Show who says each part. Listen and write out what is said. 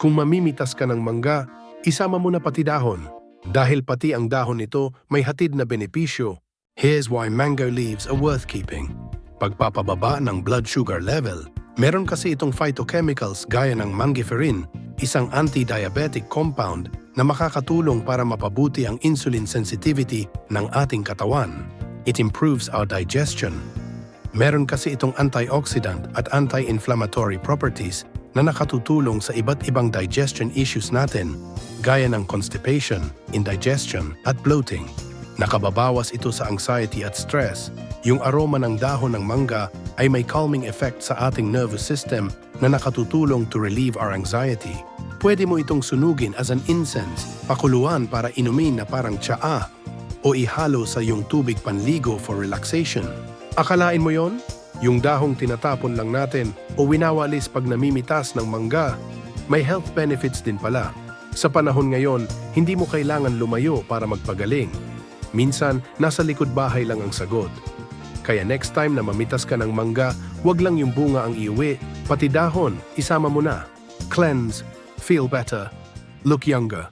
Speaker 1: Kung mamimitas ka ng mangga, isama mo na pati dahon. Dahil pati ang dahon nito may hatid na benepisyo. Here's why mango leaves are worth keeping. Pagpapababa ng blood sugar level, meron kasi itong phytochemicals gaya ng mangiferin, isang anti-diabetic compound na makakatulong para mapabuti ang insulin sensitivity ng ating katawan. It improves our digestion. Meron kasi itong antioxidant at anti-inflammatory properties na nakatutulong sa iba't ibang digestion issues natin, gaya ng constipation, indigestion at bloating. Nakababawas ito sa anxiety at stress. Yung aroma ng dahon ng mangga ay may calming effect sa ating nervous system na nakatutulong to relieve our anxiety. Pwede mo itong sunugin as an incense, pakuluan para inumin na parang tsaa, o ihalo sa iyong tubig panligo for relaxation. Akalain mo yon? Yung dahong tinatapon lang natin o winawalis pag namimitas ng mangga, may health benefits din pala. Sa panahon ngayon, hindi mo kailangan lumayo para magpagaling. Minsan, nasa likod bahay lang ang sagot. Kaya next time na mamitas ka ng mangga, wag lang yung bunga ang iuwi, pati dahon, isama mo na. Cleanse, feel better, look younger.